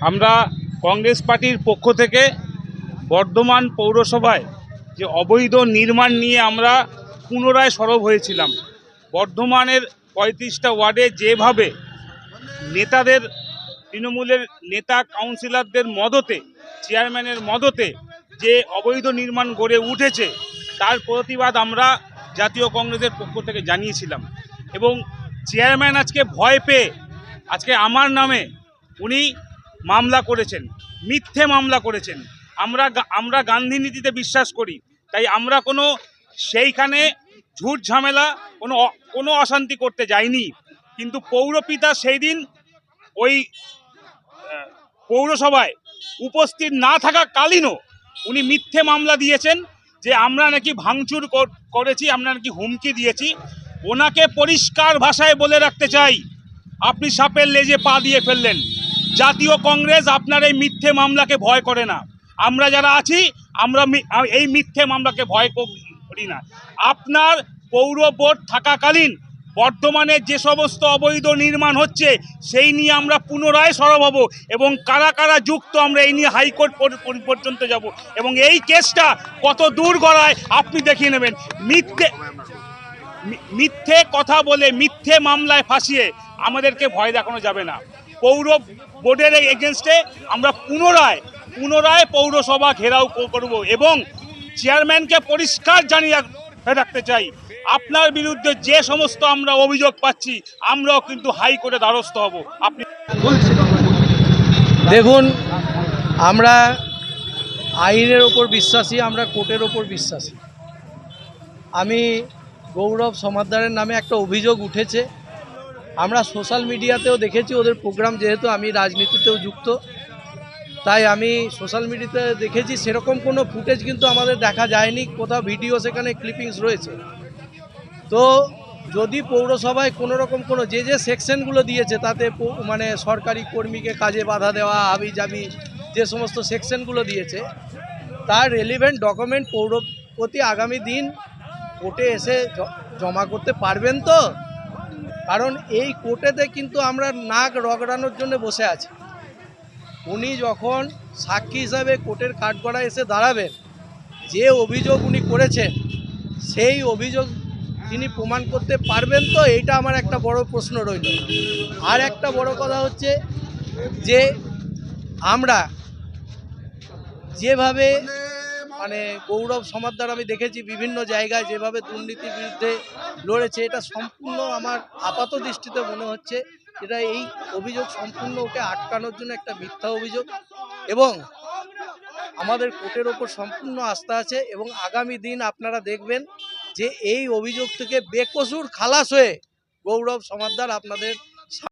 আমরা কংগ্রেস পার্টির পক্ষ থেকে বর্ধমান পৌরসভায় যে অবৈধ নির্মাণ নিয়ে আমরা পুনরায় সরব হয়েছিলাম, বর্ধমানের পঁয়ত্রিশটা ওয়ার্ডে যেভাবে নেতাদের, তৃণমূলের নেতা কাউন্সিলরদের মদতে, চেয়ারম্যানের মদতে যে অবৈধ নির্মাণ গড়ে উঠেছে, তার প্রতিবাদ আমরা জাতীয় কংগ্রেসের পক্ষ থেকে জানিয়েছিলাম। এবং চেয়ারম্যান আজকে ভয় পেয়ে, আজকে আমার নামে উনি মামলা করেছেন, মিথ্যে মামলা করেছেন। আমরা আমরা গান্ধী নীতিতে বিশ্বাস করি, তাই আমরা কোনো সেইখানে ঝুট ঝামেলা, কোনো কোনো অশান্তি করতে যাইনি। কিন্তু পৌরপিতা সেই দিন ওই পৌরসভায় উপস্থিত না থাকা কালীনও উনি মিথ্যে মামলা দিয়েছেন যে আমরা নাকি ভাঙচুর করেছি, আমরা নাকি হুমকি দিয়েছি। ওনাকে পরিষ্কার ভাষায় বলে রাখতে চাই। আপনি সাপের লেজে পা দিয়ে ফেললেন। জাতীয় কংগ্রেস আপনার এই মিথ্যে মামলাকে ভয় করে না। আমরা যারা আছি, আমরা এই মিথ্যে মামলাকে ভয় করি না। আপনার পৌর বোর্ড থাকাকালীন বর্তমানে যে সমস্ত অবৈধ নির্মাণ হচ্ছে, সেই নিয়ে আমরা পুনরায় সরব হব এবং কারা কারা যুক্ত আমরা এই নিয়ে হাইকোর্ট পর- পর- পর্যন্ত যাব। এবং এই কেসটা কত দূর গড়ায় আপনি দেখিয়ে নেবেন। মিথ্যে মিথ্যে কথা বলে মিথ্যে মামলায় ফাঁসিয়ে আমাদেরকে ভয় দেখানো যাবে না। পৌর বোর্ডের এগেনস্টে আমরা পুনরায় পুনরায় পৌরসভা ঘেরাও করব এবং চেয়ারম্যানকে পরিষ্কার জানিয়ে রাখতে চাই। আপনার বিরুদ্ধে যে সমস্ত আমরা অভিযোগ পাচ্ছি, আমরাও কিন্তু হাই হাইকোর্টে দ্বারস্থ হব। আপনি দেখুন, আমরা আইনের ওপর বিশ্বাসী, আমরা কোর্টের ওপর বিশ্বাসী। আমি গৌরব সমাদ্দারের নামে একটা অভিযোগ উঠেছে। আমরা সোশ্যাল মিডিয়াতেও দেখেছি ওদের প্রোগ্রাম, যেহেতু আমি রাজনীতিতেও যুক্ত, তাই আমি সোশ্যাল মিডিয়াতে দেখেছি সেরকম কোনো ফুটেজ কিন্তু আমাদের দেখা যায়নি, কোথাও ভিডিও, সেখানে ক্লিপিংস রয়েছে। তো যদি পৌরসভায় কোনো রকম কোনো যে যে সেকশনগুলো দিয়েছে, তাতে মানে সরকারি কর্মীকে কাজে বাধা দেওয়া হাবি জাবি যে সমস্ত সেকশনগুলো দিয়েছে, তার রেলিভেন্ট ডকুমেন্ট পৌরপতি আগামী দিন কোর্টে এসে জমা করতে পারবেন তো? কারণ এই কোর্টেতে কিন্তু আমরা নাক রগড়ানোর জন্য বসে আছি। উনি যখন সাক্ষী হিসাবে কোর্টের কাঠগড়ায় এসে দাঁড়াবেন, যে অভিযোগ উনি করেছেন, সেই অভিযোগ তিনি প্রমাণ করতে পারবেন তো? এইটা আমার একটা বড় প্রশ্ন রইল। আর একটা বড় কথা হচ্ছে যে আমরা যেভাবে মানে গৌরব সমাদ্দার আমি দেখেছি বিভিন্ন জায়গায় যেভাবে দুর্নীতির বিরুদ্ধে লড়েছে, এটা সম্পূর্ণ আমার আপাত দৃষ্টিতে মনে হচ্ছে এটা এই অভিযোগ সম্পূর্ণ ওকে আটকানোর জন্য একটা মিথ্যা অভিযোগ এবং আমাদের কোর্টের ওপর সম্পূর্ণ আস্থা আছে এবং আগামী দিন আপনারা দেখবেন যে এই অভিযোগ থেকে বেকসুর খালাস হয়ে গৌরব সমাদ্দার আপনাদের